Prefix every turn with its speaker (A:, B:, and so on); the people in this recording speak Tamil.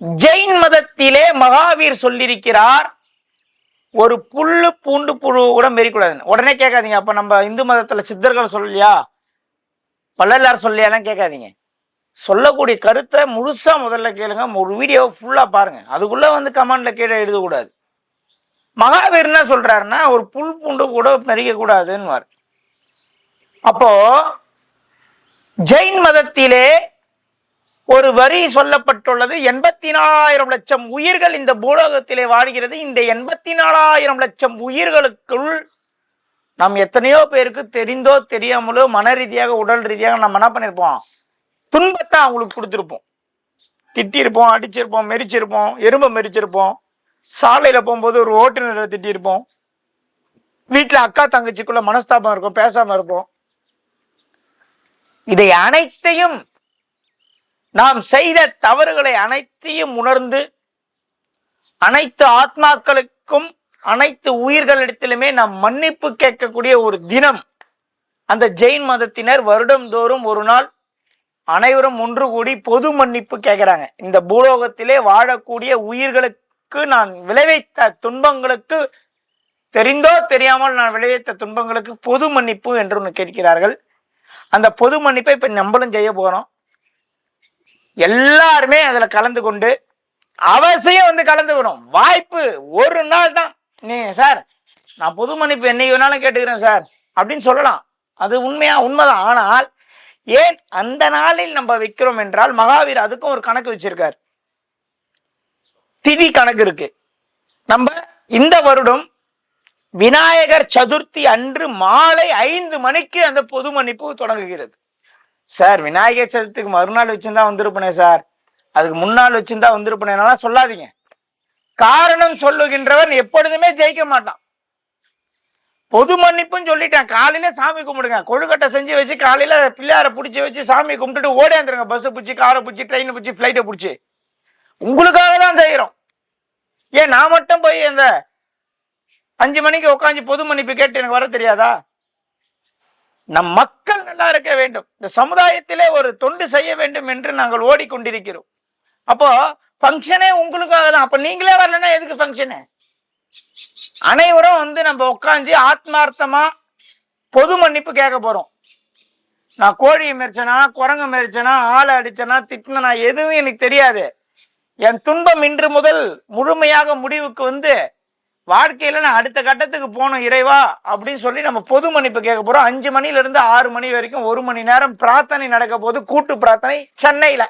A: ஜெயின் மதத்திலே மகாவீர் சொல்லியிருக்கிறார் ஒரு புல்லு பூண்டு புழு கூட மெரிக்கூடாதுன்னு. உடனே கேட்காதீங்க. அப்ப நம்ம இந்து மதத்துல சித்தர்கள் சொல்லலையா? பல்லல்லார் சொல்லியாலாம் கேட்காதீங்க. சொல்லக்கூடிய கருத்தை முழுசா முதல்ல கேளுங்க. ஒரு வீடியோவை ஃபுல்லா பாருங்க. அதுக்குள்ள வந்து கமெண்ட்ல கீழே எழுதக்கூடாது. மகாவீர் என்ன சொல்றாருன்னா ஒரு புல் பூண்டு கூட மெரிக்க கூடாதுன்னு அப்போ ஜெயின் மதத்திலே ஒரு வரி சொல்லப்பட்டுள்ளது. எண்பத்தி நாலாயிரம் லட்சம் உயிர்கள் இந்த பூலோகத்திலே வாழ்கிறது. இந்த எண்பத்தி நாலாயிரம் லட்சம் உயிர்களுக்குள் நாம் எத்தனையோ பேருக்கு தெரிந்தோ தெரியாமலோ மன ரீதியாக உடல் ரீதியாக நம்ம என்ன பண்ணியிருப்போம் துன்பத்தை அவங்களுக்கு கொடுத்துருப்போம். திட்டியிருப்போம் அடிச்சிருப்போம் மெரிச்சிருப்போம் எறும்பை மெரிச்சிருப்போம் சாலையில் போகும்போது ஒரு ஓட்டுநரை திட்டியிருப்போம். வீட்டில் அக்கா தங்கச்சிக்குள்ள மனஸ்தாபம் இருக்கும் பேசாமல் இருப்போம். இதை அனைத்தையும் நாம் செய்த தவறுகளை அனைத்தையும் உணர்ந்து அனைத்து ஆத்மாக்களுக்கும் அனைத்து உயிர்களிடத்திலுமே நாம் மன்னிப்பு கேட்கக்கூடிய ஒரு தினம். அந்த ஜெயின் மதத்தினர் வருடம்தோறும் ஒரு நாள் அனைவரும் ஒன்று கூடி பொது மன்னிப்பு கேட்கிறாங்க. இந்த பூலோகத்திலே வாழக்கூடிய உயிர்களுக்கு நான் விளைவித்த துன்பங்களுக்கு தெரிந்தோ தெரியாமல் நான் விளைவித்த துன்பங்களுக்கு பொது மன்னிப்பு என்று ஒன்று கேட்கிறார்கள். அந்த பொது மன்னிப்பை இப்ப நம்மளும் செய்ய போகிறோம் எல்லாருமே அதில் கலந்து கொண்டு அவசியம் வந்து கலந்துக்கணும் வாய்ப்பு ஒரு நாள் தான். நீ சார் நான் பொது மன்னிப்பு என்னைக்கு வேணாலும் கேட்டுக்கிறேன் சார் அப்படின்னு சொல்லலாம். அது உண்மையா உண்மைதான். ஆனால் ஏன் அந்த நாளில் நம்ம வைக்கிறோம் என்றால் மகாவீர் அதுக்கும் ஒரு கணக்கு வச்சிருக்கார். திதி கணக்கு இருக்கு. நம்ம இந்த வருடம் விநாயகர் சதுர்த்தி அன்று மாலை ஐந்து மணிக்கு அந்த பொது மன்னிப்பு தொடங்குகிறது. சார் விநாயகர் சதுர்த்திக்கு மறுநாள் வச்சுருந்தா வந்திருப்பனே சார். அதுக்கு முன்னாள் வச்சுருந்தா வந்திருப்பனேனாலாம் சொல்லாதீங்க. காரணம் சொல்லுகின்றவன் எப்பொழுதுமே ஜெயிக்க மாட்டான். பொது மன்னிப்புன்னு சொல்லிட்டேன் காலையில சாமி கும்பிடுங்க. கொழுக்கட்டை செஞ்சு வச்சு காலையில பிள்ளையாரை பிடிச்சி வச்சு சாமி கும்பிட்டுட்டு ஓடியாந்துருங்க பஸ்ஸு பிடிச்சி காரை பிடிச்சி ட்ரெயினை பிடிச்சி ஃப்ளைட்டை பிடிச்சி. உங்களுக்காக தான் செய்கிறோம் ஏன் நான் மட்டும் போய் அந்த அஞ்சு மணிக்கு உட்காந்து பொது மன்னிப்பு கேட்டு எனக்கு வர தெரியாதா? நம் மக்கள் நல்லா இருக்க வேண்டும். இந்த சமுதாயத்திலே ஒரு தொண்டு செய்ய வேண்டும் என்று நாங்கள் ஓடிக்கொண்டிருக்கிறோம். அப்போ ஃபங்க்ஷனே உங்களுக்காக தான். அப்ப நீங்களே வரலன்னா எதுக்கு ஃபங்க்ஷனு அனைவரும் வந்து நம்ம உட்காந்து ஆத்மார்த்தமா பொது மன்னிப்பு கேட்க போறோம். நான் கோழியை மெரிச்சனா குரங்கு மெரிச்சனா ஆளை அடிச்சனா திட்டினா எதுவும் எனக்கு தெரியாது. என் துன்பம் இன்று முதல் முழுமையாக முடிவுக்கு வந்து வாழ்க்கையில நான் அடுத்த கட்டத்துக்கு போகணும் இறைவா அப்படின்னு சொல்லி நம்ம பொது மன்னிப்பு கேட்க போறோம். அஞ்சு மணில இருந்து ஆறு மணி வரைக்கும் ஒரு மணி நேரம் பிரார்த்தனை நடக்க போது கூட்டு பிரார்த்தனை சென்னையில.